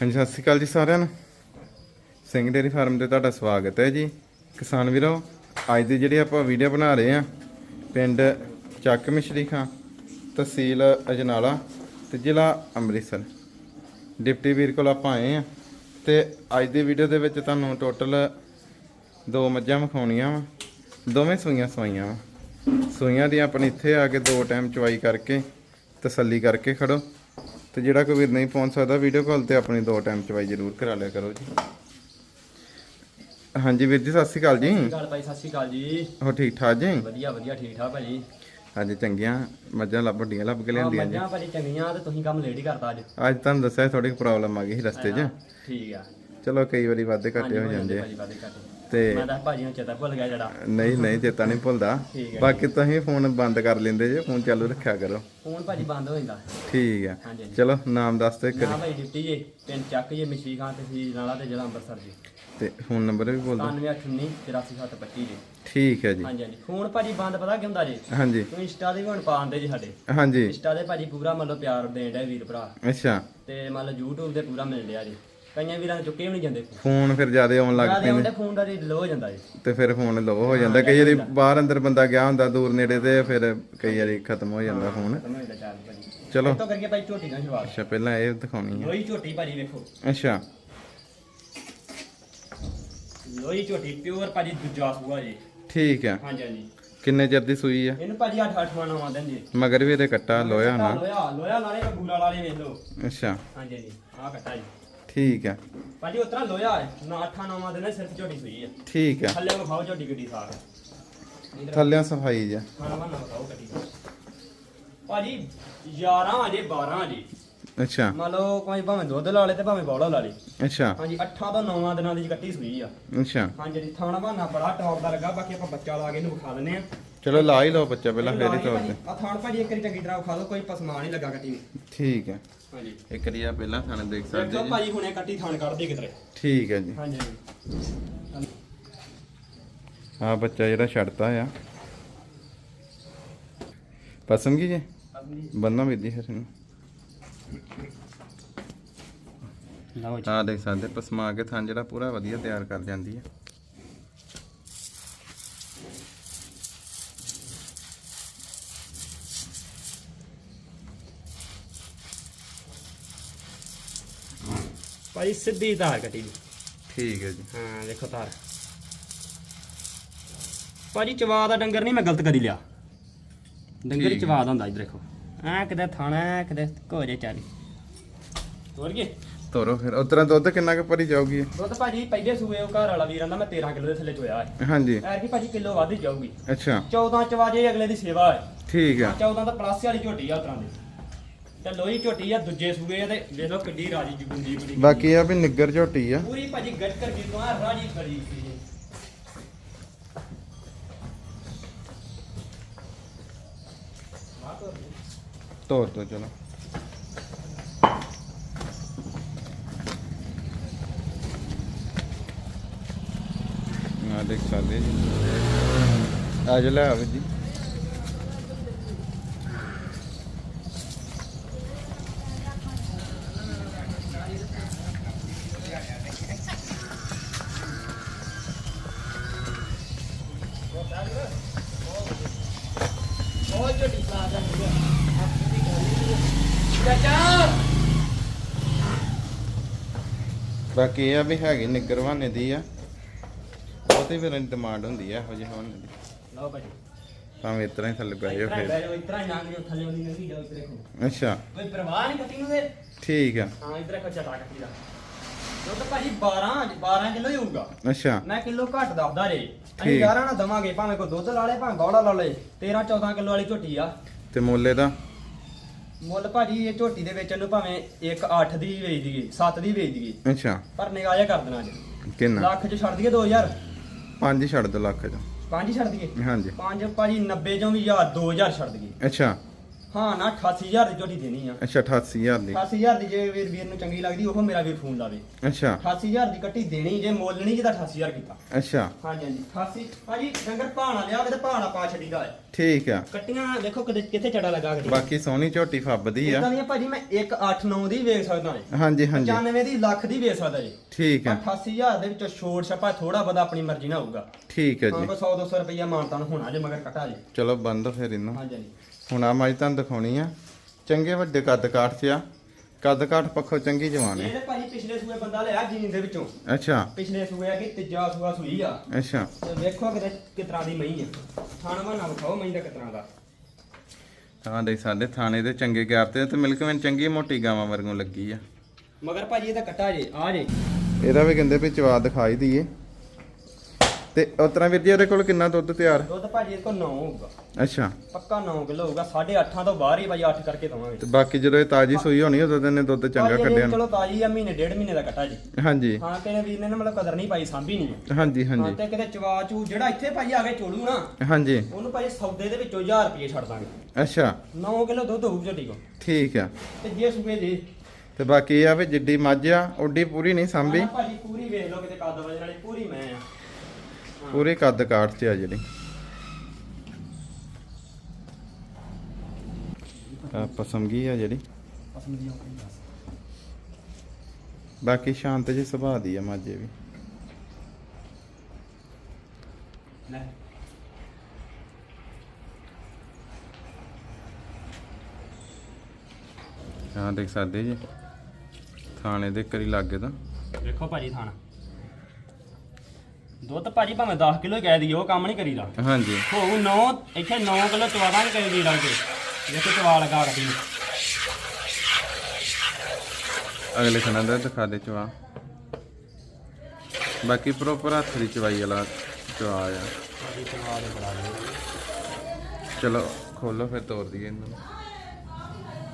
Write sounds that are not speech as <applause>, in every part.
ਹਾਂਜੀ, ਸਤਿ ਸ਼੍ਰੀ ਅਕਾਲ ਜੀ ਸਾਰਿਆਂ ਨੂੰ। ਸਿੰਘ ਡੇਰੀ ਫਾਰਮ ਤੇ ਤੁਹਾਡਾ ਸਵਾਗਤ ਹੈ ਜੀ। ਕਿਸਾਨ ਵੀਰੋ, ਅੱਜ ਦੀ ਜਿਹੜੀ ਆਪਾਂ ਵੀਡੀਓ ਬਣਾ ਰਹੇ ਆ ਪਿੰਡ ਚੱਕ ਮਿਸ਼ਰੀ ਖਾਂ, ਤਹਿਸੀਲ ਅਜਨਾਲਾ ਤੇ ਜ਼ਿਲ੍ਹਾ ਅੰਮ੍ਰਿਤਸਰ। ਡਿਪਟੀ ਵੀਰ ਕੋਲ ਆਪਾਂ ਆਏ ਆ ਤੇ ਅੱਜ ਦੀ ਵੀਡੀਓ ਦੇ ਵਿੱਚ ਤੁਹਾਨੂੰ ਟੋਟਲ ਦੋ ਮੱਝਾਂ ਵਿਖਾਉਣੀਆਂ ਵਾ, ਦੋਵੇਂ ਸੂਈਆਂ ਸਵਾਈਆਂ ਵਾ। ਸੂਈਆਂ ਦੀ ਆਪਣੀ ਇੱਥੇ ਆ ਕੇ ਦੋ ਟਾਈਮ ਚਵਾਈ ਕਰਕੇ, ਤਸੱਲੀ ਕਰਕੇ ਖੜੋ। ਤੇ ਜਿਹੜਾ ਕੋਈ ਵੀਰ ਨਹੀਂ ਪਹੁੰਚ ਸਕਦਾ ਵੀਡੀਓ ਕਾਲ ਤੇ ਆਪਣੀ ਦੋ ਟਾਈਮ ਚਵਾਈ ਜ਼ਰੂਰ ਕਰਾ ਲਿਆ ਕਰੋ ਜੀ। ਹਾਂਜੀ ਵੀਰ ਜੀ ਸਤਿ ਸ਼੍ਰੀ ਅਕਾਲ ਜੀ। ਗੱਲ ਭਾਈ ਸਤਿ ਸ਼੍ਰੀ ਅਕਾਲ ਜੀ। ਹੋ ਠੀਕ ਠਾਕ ਜੀ? ਵਧੀਆ ਵਧੀਆ ਠੀਕ ਠਾਕ ਭਾਜੀ ਹਾਂਜੀ ਚੰਗੀਆਂ। ਮੱਝਾਂ ਲੱਭ ਵੱਡੀਆਂ ਲੱਭ ਕੇ ਲਿਆਂਦੀਆਂ ਜੀ। ਮੱਝਾਂ ਭਾਜੀ ਚੰਗੀਆਂ ਤੇ ਤੁਸੀਂ ਕੰਮ ਲੇਟ ਹੀ ਕਰਤਾ ਅੱਜ। ਅੱਜ ਤੁਹਾਨੂੰ ਦੱਸਿਆ ਥੋੜੀ ਪ੍ਰੋਬਲਮ ਆ ਗਈ ਸੀ ਰਸਤੇ 'ਚ। ਠੀਕ ਆ। ਚਲੋ ਕਈ ਵਾਰੀ ਵਾਧੇ ਘਾਟੇ ਹੋ ਜਾਂਦੇ ਆ। ਤੇ ਮੈਂ ਤਾਂ ਭਾਜੀ ਨੂੰ ਚੇਤਾ ਭੁੱਲ ਗਿਆ ਜਿਹੜਾ। ਨਹੀਂ ਨਹੀਂ ਚੇਤਾ ਨਹੀਂ ਭੁੱਲਦਾ। <laughs> ਠੀਕ ਹੈ। ਬਾਕੀ ਤੁਸੀਂ ਫੋਨ ਬੰਦ ਕਰ ਲੈਂਦੇ ਜੇ ਫੋਨ ਚਾਲੂ ਰੱਖਿਆ ਕਰੋ। ਫੋਨ ਭਾਜੀ ਬੰਦ ਹੋ ਜਾਂਦਾ। ਠੀਕ ਹਾਂਜੀ ਹਾਂਜੀ। ਚਲੋ ਨਾਮ ਦੱਸ ਦਿਓ ਨਾ ਭਾਈ ਡਿਪਟੀ ਜੀ ਪਿੰਡ ਚੱਕ ਜੀ ਮਿਸ਼ਰੀ ਖਾਂ ਤਹਿਸੀਲ ਨਾਲਾ ਤੇ ਜ਼ਿਲ੍ਹਾ ਅੰਮ੍ਰਿਤਸਰ ਜੀ। ਤੇ ਫੋਨ ਨੰਬਰ ਵੀ ਬੋਲ ਦਿਓ। 9819 83725 ਜੀ। ਠੀਕ ਹੈ ਜੀ। ਹਾਂਜੀ ਹਾਂਜੀ। ਫੋਨ ਭਾਜੀ ਬੰਦ ਪਤਾ ਕੀ ਹੁੰਦਾ ਜੀ? ਹਾਂਜੀ। ਤੂੰ ਇੰਸਟਾ ਦੇ ਵੀ ਹੁਣ ਪਾਉਂਦੇ ਜੀ ਸਾਡੇ। ਹਾਂਜੀ। ਇੰਸਟਾ ਦੇ ਭਾਜੀ ਪੂਰਾ ਮੰਨ ਲਓ ਪਿਆਰ ਦੇਣ ਡਿਆ ਵੀਰ ਭਰਾ। ਅੱਛਾ। ਤੇ ਮੰਨ ਲਓ YouTube ਤੇ ਪੂਰਾ ਮਿਲ ਰਿਹਾ ਜੀ। ਕਈਆਂ ਵੀਰਾਂ ਨੇ ਚੁੱਕੇ ਵੀ ਨਹੀਂ ਜਾਂਦੇ। ਫੋਨ ਫਿਰ ਜ਼ਿਆਦਾ ਆਉਣ ਲੱਗ ਜ਼ਿਆਦਾ ਪੈਂਦੇ। ਆਉਂਦੇ ਫੋਨ ਦਾ ਰੇਟ ਲੋ ਹੋ ਜਾਂਦਾ ਜੀ। ਤੇ ਫਿਰ ਫੋਨ ਲੋ ਹੋ ਜਾਂਦਾ। ਕਈ ਵਾਰੀ ਬਾਹਰ ਅੰਦਰ ਬੰਦਾ ਗਿਆ ਹੁੰਦਾ ਦੂਰ ਨੇੜੇ ਤੇ ਫਿਰ ਕਈ ਵਾਰੀ ਖਤਮ ਹੋ ਜਾਂਦਾ ਫੋਨ। ਚਾਰਜ ਭਾਜੀ। ਚਲੋ। ਤੋਂ ਕਰਕੇ ਭਾਈ ਝੋਟੀ ਨਾਲ ਸ਼ੁਰੂਆਤ। ਅੱਛਾ ਪਹਿਲਾਂ ਇਹ ਦਿਖਾਉਣੀ ਹੈ ਲੋਈ ਝੋਟੀ ਭਾਜੀ ਵੇਖੋ। ਅੱਛਾ। ਲੋਈ ਝੋਟੀ ਪਿਓਰ ਭਾਜੀ ਦੂਜਾ ਸੂਆ ਜੀ। ਠੀਕ ਹੈ ਹਾਂਜੀ ਹਾਂਜੀ। ਕਿੰਨੇ ਚਿਰ ਦੀ ਸੂਈ ਆ? ਇਹਨੂੰ ਭਾਜੀ 8 8 ਵਾਂ ਨਵਾਂ ਦਿਨ ਜੀ ਮਗਰ ਵੀ ਇਹਦੇ ਕੱਟਾ ਲੋਇਆ ਨਾ ਲੋਇਆ ਲੋਇਆ ਨਾਲੇ ਬੂਰਾ ਵਾਲੇ ਵੇਖ ਲਓ। ਅੱਛਾ। ਹਾਂਜੀ ਹਾਂਜੀ। ਆਹ ਕੱਟਾ ਜੀ। ਠੀਕ ਹੈ। ਭਾਜੀ ਉਤਰਾ ਲੋਇਆ ਹੈ। ਨਾ 8 ਨਵਾਂ ਦਿਨ ਹੈ, ਸਿਰਫ ਝੋਟੀ ਸੂਈ ਹੈ। ਠੀਕ ਹੈ। ਥੱਲੇ ਵਿਖਾਓ ਝੋਟੀ ਗੱਡੀ ਸਾਰ ਥੱਲਿਆਂ ਸਫ਼ਾਈ ਜਾ। ਵਿਖਾਓ ਗੱਡੀ ਭਾਜੀ 11 ਅਜੇ 12 ਜੀ ਅੱਛਾ। ਮੰਨ ਲਓ ਕੋਈ ਭਾਵੇਂ ਦੁੱਧ ਲਾ ਲੇ ਤੇ ਭਾਵੇਂ ਬੌਲਾ ਲਾ ਲੇ। ਅੱਛਾ। ਹਾਂਜੀ 8 ਤੋਂ 9 ਦਿਨਾਂ ਦੀ ਕੱਟੀ ਸੂਈ ਆ। ਅੱਛਾ। ਹਾਂਜੀ ਜੀ ਥਾਣਾ ਬਹਾਨਾ ਬੜਾ ਟੌਪ ਦਾ ਲੱਗਾ ਬਾਕੀ ਆਪਾਂ ਬੱਚਾ ਲਾ ਕੇ ਇਹਨੂੰ ਵਿਖਾ ਦਿੰਨੇ ਆ ਚਲੋ ਲਾ ਹੀ ਲਓ ਬੱਚਾ ਪਹਿਲਾਂ ਫੇਰ ਹੀ ਤੌਰ ਤੇ ਆ ਥਾਣ ਭਾਜੀ ਇੱਕ ਵਾਰੀ ਚੰਗੀ ਤਰ੍ਹਾਂ ਵਿਖਾ ਦਿਓ ਕੋਈ ਪਸਮਾ ਨਹੀਂ ਲੱਗਾ ਕੱਟੀ ਨੂੰ। ਠੀਕ ਹੈ। ਹਾਂਜੀ ਇੱਕ ਰਿਆ ਪਹਿਲਾਂ ਖਾਣੇ ਦੇਖ ਸਕਦੇ ਦੇਖੋ ਜੀ। ਭਾਜੀ ਹੁਣੇ ਕੱਟੀ ਥਾਣ ਕੱਢ ਦੇ ਕਿਧਰੇ। ਠੀਕ ਹੈ ਜੀ। ਹਾਂਜੀ ਆ ਬੱਚਾ ਜਿਹੜਾ ਛੱਡਤਾ ਆ। ਪਸੰਦ ਕੀ ਜੀ? ਬੰਨਾ ਵਿਧੀ ਫਿਰ ਇਹਨੂੰ। ਲਓ ਜੀ। ਆ ਦੇਖ ਸਕਦੇ ਪਸਮਾ ਕੇ ਥਾਂ ਜਿਹੜਾ ਪੂਰਾ ਵਧੀਆ ਤਿਆਰ ਕਰ ਜਾਂਦੀ ਹੈ ਭਾਜੀ ਸਿੱਧੀ ਧਾਰ ਕੱਟੀ ਦੀ ਠੀਕ ਹੈ ਜੀ। ਹਾਂ ਦੇਖੋ ਧਾਰ। ਭਾਜੀ ਚਵਾ ਦਾ ਡੰਗਰ ਨਹੀਂ ਮੈਂ ਗਲਤ ਕਰੀ ਲਿਆ। ਡੰਗਰ ਚਵਾ ਦਾ ਹੁੰਦਾ ਇਧਰ ਦੇਖੋ। ਐ ਕਿਤੇ ਥਾਣਾ ਕਿਤੇ ਕੋਜੇ ਚਾਲੀ। ਹੋਰ ਕੀ? ਤੋਰੋ ਫਿਰ। ਉਤਰਾ ਦੁੱਧ ਕਿੰਨਾ ਕੁ ਭਰੀ ਜਾਊਗੀ? ਦੁੱਧ ਭਾਜੀ ਪਹਿਲੇ ਸੂਏ ਉਹ ਘਰ ਵਾਲਾ ਵੀਰ ਆਂਦਾ ਮੈਂ 13 ਕਿਲੋ ਦੇ ਥੱਲੇ ਚੋਇਆ ਹੈ ਹਾਂਜੀ। ਐਰ ਕੀ ਭਾਜੀ ਕਿਲੋ ਵੱਧ ਹੀ ਜਾਊਗੀ। ਅੱਛਾ। 14 ਚਵਾਜੇ ਅਗਲੇ ਦੀ ਸੇਵਾ ਹੈ ਠੀਕ ਆ 14 ਤਾਂ ਪਲੱਸ ਵਾਲੀ ਝੋਟੀ ਆ ਉਤਰਾਂ ਦੀ। ਤੇ ਲੋਈ ਝੋਟੀ ਆ ਦੂਜੇ ਸੂਏ ਆ ਤੇ ਵੇਖ ਲਓ ਕਿੱਡੀ ਰਾਜੀ ਜੁਗੰਦੀ ਬੜੀ ਬਾਕੀ ਆ ਵੀ ਨਿੱਗਰ ਝੋਟੀ ਆ। ਪੂਰੀ ਭਾਜੀ ਗੱਟ ਕਰ ਗਈ ਤੋਂ ਆ ਰਾਜੀ ਖੜੀ ਸੀ ਦੋ ਚਲੋ। ਆ ਦੇਖ ਸਕਦੇ ਜੀ। ਆ ਜਾ ਲੈ ਆਵੇ ਜੀ। ਬਾਕੀ ਇਹ ਆ ਵੀ ਹੈਗੀ ਨਿੱਗਰ ਬਹਾਨੇ ਦੀ ਆ। ਬਹੁਤੀ ਫਿਰ ਡਿਮਾਂਡ ਹੁੰਦੀ ਆ ਇਹੋ ਜਿਹੇ ਹੋਣ ਦੀ। ਲਓ ਭਾਜੀ ਭਾਵੇਂ ਇਸ ਤਰ੍ਹਾਂ ਹੀ ਥੱਲੇ ਪੈ ਜਾਓ ਫਿਰ। ਬੈਠੋ ਇਤਰਾ ਨੰਗ ਜੋ ਥੱਲੇ ਉਹਦੀ ਨੰਗੀ ਜਾਓ ਇਤਰੇ ਦੇਖੋ। ਅੱਛਾ। ਕੋਈ ਪਰਵਾਹ ਨਹੀਂ ਕੱਟੀ ਨੂੰ ਦੇ ਠੀਕ ਆ। ਹਾਂ ਇਤਰੇ ਖੱਚਾ ਤਾ ਕੱਟੀ ਦਾ। ਦੁੱਧ ਭਾਜੀ 12 12 ਕਿਲੋ ਹੀ ਹੋਊਗਾ। ਅੱਛਾ। ਮੈਂ ਕਿਲੋ ਘੱਟ ਦੱਸਦਾ ਜੇ। ਅਸੀਂ ਠੀਕ। 11 ਨਾ ਦਵਾਂਗੇ ਭਾਵੇਂ ਕੋਈ ਦੁੱਧ ਲਾ ਲੇ ਭਾਵੇਂ ਗੌੜਾ ਲਾ ਲੇ। 13 14 ਕਿਲੋ ਵਾਲੀ ਝੋਟੀ ਆ। ਤੇ ਮੁੱਲੇ ਦਾ ਮੁੱਲ ਭਾਜੀ ਇਹ ਝੋਟੀ ਦੇ ਵੇਚਣ ਨੂੰ ਭਾਵੇਂ 1 8 ਦੀ ਵੇਚ ਦਈਏ 7 ਦੀ ਵੇਚ ਦਈਏ। ਅੱਛਾ। ਪਰ ਨਿਗਾਹ ਜਿਹਾ ਕਰ ਦੇਣਾ ਅੱਜ। ਕਿੰਨਾ? ਲੱਖ ਚ ਛੱਡ ਦਈਏ 2000 ਪੰਜ ਛੱਡ ਦੋ ਲੱਖ ਚ। ਪੰਜ ਛੱਡ ਦਈਏ? ਹਾਂਜੀ। ਪੰਜ ਭਾਜੀ 90 ਚੋਂ ਵੀ 1000 2000 ਛੱਡ ਦਈਏ। ਅੱਛਾ। ਹਾਂ ਨਾ 88000 ਦੀ ਝੋਟੀ ਦੇਣੀ ਆ। ਅੱਛਾ 88000 ਦੀ। 88000 ਦੀ ਜੇ ਵੀਰ ਵੀਰ ਨੂੰ ਚੰਗੀ ਲੱਗਦੀ ਉਹ ਮੇਰਾ ਵੀਰ ਫੋਨ ਲਾਵੇ। ਅੱਛਾ। 88000 ਦੀ ਕੱਟੀ ਦੇਣੀ ਜੇ ਮੁੱਲ ਨਹੀਂ ਜਿਹਦਾ 88000 ਕੀਤਾ। ਅੱਛਾ। ਹਾਂਜੀ ਹਾਂਜੀ। 88 ਭਾਜੀ ਡੰਗਰ ਭਾਣਾ ਲਿਆ ਹੋਵੇ ਤੇ ਭਾਣਾ ਪਾ ਛੱਡੀਦਾ ਹੈ ਠੀਕ ਆ। ਕੱਟੀਆਂ ਦੇਖੋ ਕਿਤੇ ਕਿੱਥੇ ਚੜਾ ਲੱਗਾ ਗੱਡੀ ਬਾਕੀ ਸੋਹਣੀ ਝੋਟੀ ਫੱਬਦੀ ਆ। ਇਦਾਂ ਦੀਆਂ ਭਾਜੀ ਮੈਂ 189 ਦੀ ਵੇਚ ਸਕਦਾ ਹਾਂ ਹਾਂਜੀ ਹਾਂਜੀ। 95 ਦੀ ਲੱਖ ਦੀ ਵੇਚ ਸਕਦਾ ਜੀ। ਠੀਕ ਆ। 88000 ਦੇ ਵਿੱਚੋਂ ਛੋੜ ਛਪਾ ਥੋੜਾ ਬਹੁਤਾ ਆਪਣੀ ਮਰਜ਼ੀ ਨਾਲ ਹੋਊਗਾ। ਠੀਕ ਹੈ ਹਾਂ ਜੀ ਕੋ 100 200 ਰੁਪਈਆ ਮਾਨਤਾਨ ਹੋਣਾ ਜੇ ਮਗਰ ਕਟਾ ਜੇ। ਚਲੋ ਬੰਦ ਫਿਰ ਇਹਨੂੰ। ਹਾਂਜੀ ਹਾਂਜੀ। ਹੁਣ ਆ ਮਾਈ ਤੁਹਾਨੂੰ ਦਿਖਾਉਣੀ ਆ। ਚੰਗੇ ਵੱਡੇ ਕੱਦ ਕਾਠ 'ਚ ਆ। ਕੱਦ ਕਾਠ ਪੱਖੋਂ ਚੰਗੀ ਜਵਾਨ ਹੈ। ਇਹਦੇ ਭਾਜੀ ਪਿਛਲੇ ਸੂਏ ਬੰਦਾ ਲਿਆ ਜੀਨ ਦੇ ਵਿੱਚੋਂ। ਅੱਛਾ। ਪਿਛਲੇ ਸੂਏ ਆ ਕਿ ਤੀਜਾ ਸੂਆ ਸੂਈ ਆ। ਅੱਛਾ। ਤੇ ਵੇਖੋ ਕਿਤੇ ਕਿਤਰਾ ਦੀ ਮਈ ਆ। ਥਾਣਾ ਬਣਾ ਵਿਖਾਓ ਮਈ ਦਾ ਕਿਤਰਾ ਦਾ। ਹਾਂ ਦੇ ਸਾਡੇ ਥਾਣੇ ਦੇ ਚੰਗੇ ਗਿਆਰ ਤੇ ਤੇ ਮਿਲਕ ਮੈਨ ਚੰਗੀ ਮੋਟੀ ਗਾਵਾਂ ਵਰਗੋਂ ਲੱਗੀ ਆ। ਮਗਰ ਭਾਜੀ ਇਹਦਾ ਕੱਟਾ ਜੇ ਆ ਜੇ। ਇਹਦਾ ਵੀ ਕਹਿੰਦੇ ਵੀ ਚਵਾ ਦਿਖਾਈ ਦਈਏ। ਤੇ ਉਤਰਾ ਵੀਰ ਜੀ ਇਹਦੇ ਕੋਲ ਕਿੰਨਾ ਦੁੱਧ ਤਿਆਰ? ਦੁੱਧ ਭਾਜੀ ਇਹਦੇ ਕੋਲ 9 ਹੋਊਗਾ। ਅੱਛਾ। ਪੱਕਾ 9 ਕਿਲੋ ਹੋਊਗਾ 8.5 ਤੋਂ ਬਾਹਰ ਹੀ ਭਾਜੀ 8 ਕਰਕੇ ਦਵਾਂਗੇ। ਤੇ ਬਾਕੀ ਜਦੋਂ ਇਹ ਤਾਜੀ ਸੂਈ ਹੋਣੀ ਉਦੋਂ ਤੇ ਦੁੱਧ ਚੰਗਾ ਕੱਢਿਆ ਚਲੋ ਤਾਜੀ ਆ ਮਹੀਨੇ ਡੇਢ ਮਹੀਨੇ ਦਾ ਕੱਟਾ ਜੀ। ਹਾਂਜੀ। ਹਾਂ ਤੇਰੇ ਵੀਰ ਨੇ ਮਤਲਬ ਕਦਰ ਨਹੀਂ ਪਾਈ ਸਾਂਭੀ ਨਹੀਂ। ਹਾਂਜੀ ਹਾਂਜੀ। ਤੇ ਕਿਤੇ ਚਵਾ ਚੂ ਜਿਹੜਾ ਇੱਥੇ ਭਾਜੀ ਆ ਕੇ ਚੋਲੂ ਨਾ ਹਾਂਜੀ। ਉਹਨੂੰ ਭਾਜੀ ਸੌਦੇ ਦੇ ਵਿੱਚੋਂ 1000 ਰੁਪਏ ਛੱਡ ਦਾਂਗੇ। ਅੱਛਾ। 9 ਕਿਲੋ ਦੁੱਧ ਹੋਊ ਝੋਟੀ ਕੋ ਠੀਕ ਆ। ਤੇ ਜੇ ਸੂਏ ਦੇ। ਤੇ ਬਾਕੀ ਆ ਵੀ ਜਿੱਡੀ ਮੱਝ ਆ ਓਡੀ ਪੂਰੀ ਨਹੀਂ ਸਾਂਭੀ। ਭਾਜੀ ਪੂਰੀ ਵੇਖ ਲਓ ਕਿਤੇ ਕੱਦ ਵਜਣ ਵਾਲੀ ਪੂਰੀ ਪੂਰੇ ਕੱਦ ਕਾਠ 'ਚ ਆ ਜਿਹੜੀ। ਆ ਪਸੰਦਗੀ ਆ ਜਿਹੜੀ। ਬਾਕੀ ਸ਼ਾਂਤ ਜਿਹੀ ਸੁਭਾਅ ਦੀ ਆ ਮਾਝੇ ਵੀ। ਹਾਂ ਦੇਖ ਸਕਦੇ ਜੀ। ਥਾਣੇ ਦੇ ਕਰੀ ਲੱਗੇ ਤਾਂ। ਵੇਖੋ ਭਾਜੀ ਥਾਣਾ। ਦੁੱਧ ਭਾਜੀ ਭਾਵੇਂ 10 ਕਿਲੋ ਕਹਿ ਦਈਏ ਉਹ ਕੰਮ ਨਹੀਂ ਕਰੀਦਾ। ਹਾਂਜੀ। ਹੋਊ 9 ਇੱਥੇ 9 ਕਿਲੋ ਚਵਾ ਦਾਂਗੇ ਕਈ ਵੀਰਾਂ ਕੇ ਦੇਖੋ ਚਵਾ ਲਗਾ ਨੂੰ। ਅਗਲੇ ਖਣਾ ਦਾ ਦਿਖਾ ਦੇ ਚਵਾ। ਬਾਕੀ ਪ੍ਰੋਪਰ ਹੱਥ ਦੀ ਚਵਾਈ ਵਾਲਾ ਚਵਾ ਆ। ਚਲੋ ਖੋਲੋ ਫਿਰ ਤੋੜ ਦਈਏ ਇਹਨੂੰ।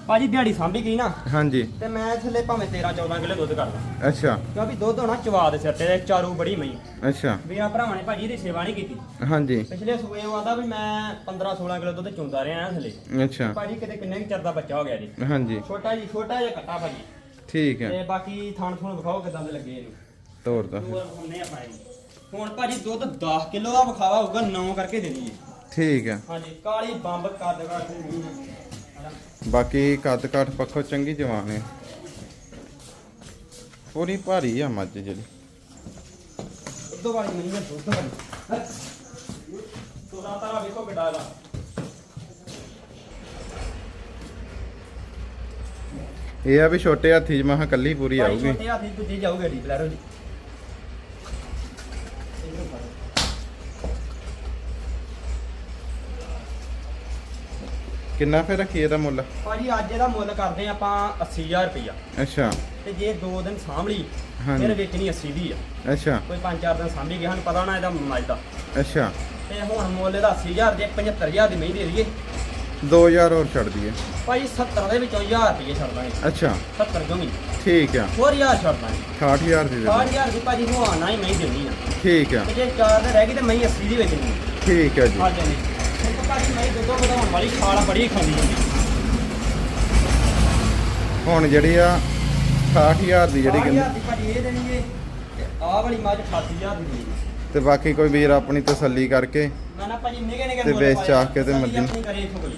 ਭਾਜੀ ਦਿਹਾੜੀ ਸਾਂਭੀ ਗਈ ਨਾ। ਹਾਂਜੀ। ਤੇ ਮੈਂ ਥੱਲੇ ਭਾਵੇਂ 13 14 ਕਿਲੋ ਦੁੱਧ ਕਰਦਾ। ਅੱਛਾ। ਕਿਉਂਕਿ ਦੁੱਧ ਹੋਣਾ ਚਵਾ ਦੇ ਸਿਰ ਤੇ ਚਾਰੂ ਬੜੀ ਮਈ। ਅੱਛਾ। ਵੀਰਾਂ ਭਰਾਵਾਂ ਨੇ ਭਾਜੀ ਇਹਦੀ ਸੇਵਾ ਨਹੀਂ ਕੀਤੀ। ਹਾਂਜੀ। ਪਿਛਲੇ ਸੂਏ ਉਹ ਆਂਦਾ ਵੀ ਮੈਂ 15 16 ਕਿਲੋ ਦੁੱਧ ਚੁੰਦਾ ਰਿਹਾ ਥੱਲੇ। ਅੱਛਾ। ਭਾਜੀ ਕਿਤੇ ਕਿੰਨੇ ਕੁ ਚਿਰ ਦਾ ਬੱਚਾ ਹੋ ਗਿਆ ਜੀ। ਹਾਂਜੀ। ਛੋਟਾ ਜੀ ਛੋਟਾ ਜਿਹਾ ਕੱਟਾ ਭਾਜੀ। ਠੀਕ ਹੈ। ਤੇ ਬਾਕੀ ਥਣ ਥਣ ਵਿਖਾਓ ਕਿਦਾਂ ਦੇ ਲੱਗੇ ਇਹਨੂੰ। ਤੋੜ ਦੋ। ਹੋਰ ਹੁੰਨੇ ਆਪਾਂ ਇਹਨੂੰ। ਹੁਣ ਭਾਜੀ ਦੁੱਧ 10 ਕਿਲੋ ਦਾ ਵਿਖਾਵਾ ਹੋਊਗਾ 9 ਕਰਕੇ ਦੇਣੀ ਹੈ ਠੀਕ ਹੈ। ਹਾਂਜੀ ਕਾਲੀ ਬੰਬ ਕੱਦ ਕੱਦ ਨਹੀਂ ਬਾਕੀ ਕੱਦ ਕਾਠ ਪੱਖੋਂ ਚੰਗੀ ਜਵਾਨ ਹੈ। ਪੂਰੀ ਭਾਰੀ ਆ ਮੱਝ ਜਿਹੜੀ। ਦੁੱਧ ਵਾਲੀ ਨਹੀਂ ਹੈ ਦੁੱਧ ਵਾਲੀ। ਤੋਰਾ ਤਾਰਾ ਵੇਖੋ ਕਿੱਡਾ ਦਾ ਇਹ ਆ ਵੀ ਛੋਟੇ ਹਾਥੀ ਮਹਾ ਕੱਲੀ ਪੂਰੀ ਆਊਗੀ। ਛੋਟੇ ਹਾਥੀ ਦੂਜੀ ਜਾਊਗਾ ਡੀ ਬਲੈਰੋ ਜੀ। ਕਿੰਨਾ ਫਿਰ ਰੱਖੀ ਇਹਦਾ ਮੁੱਲ? ਭਾਜੀ ਅੱਜ ਇਹਦਾ ਮੁੱਲ ਕਰਦੇ ਆਪਾਂ 80000 ਰੁਪਇਆ ਅੱਛਾ। ਤੇ ਜੇ 2 ਦਿਨ ਸਾਂਭ ਲਈ ਹਾਂਜੀ। ਫਿਰ ਵੇਚਣੀ 80 ਦੀ ਆ। ਅੱਛਾ। ਕੋਈ 5-4 ਦਿਨ ਸਾਂਭੀ ਗਿਆ ਸਾਨੂੰ ਪਤਾ ਨਾ ਇਹਦਾ ਮੱਝ ਦਾ। ਅੱਛਾ। ਤੇ ਹੁਣ ਮੁੱਲ ਇਹਦਾ 80000 ਦੇ 75000 ਦੀ ਮਹੀਂ ਦੇ ਦਈਏ। 2000 ਹੋਰ ਛੱਡ ਦਈਏ। ਭਾਜੀ 70 ਦੇ ਵਿੱਚੋਂ 1000 ਰੁਪਏ ਛੱਡ ਦਾਂਗੇ। ਅੱਛਾ। 70 ਕਿਉਂ ਨਹੀਂ? ਠੀਕ ਆ। ਹੋਰ 1000 ਛੱਡ ਦਾਂਗੇ। 68000 ਦੀ ਦੇ ਦਿਓ। 6000 ਦੀ ਭਾਜੀ ਹਵਾਨਾ ਹੀ ਮਹੀਂ ਦੇਣੀ ਆ। ਠੀਕ ਆ। ਤੇ ਜੇ 4 ਦੇ ਰਹਿ ਗਈ ਤੇ ਮਹੀਂ 80 ਦੀ ਵੇਚਣੀ ਆ। ਠੀਕ ਆ ਜੀ। ਹਾਂਜੀ ਹਾਂਜੀ ਹੁਣ ਜਿਹੜੀ ਆ 68000 ਦੀ ਜਿਹੜੀ 6000 ਕਹਿੰਦੇ ਦੀ ਭਾਜੀ ਇਹ ਦੇਣਗੇ ਤੇ ਆਹ ਵਾਲੀ ਮੱਝ 88000 ਦੀ ਦੇਣੀ ਤੇ ਬਾਕੀ ਕੋਈ ਵੀਰ ਆਪਣੀ ਤਸੱਲੀ ਕਰਕੇ ਮੈਂ ਨਾ ਭਾਜੀ ਨਿਗੇ ਨਿਗੇ ਤੇ ਵੇਚ ਚਾਹ ਕੇ ਤੇ ਮਰਜ਼ੀ ਮਰਜ਼ੀ- ਆਪਣੀ ਕਰੇ ਇੱਥੋਂ ਕੋਈ।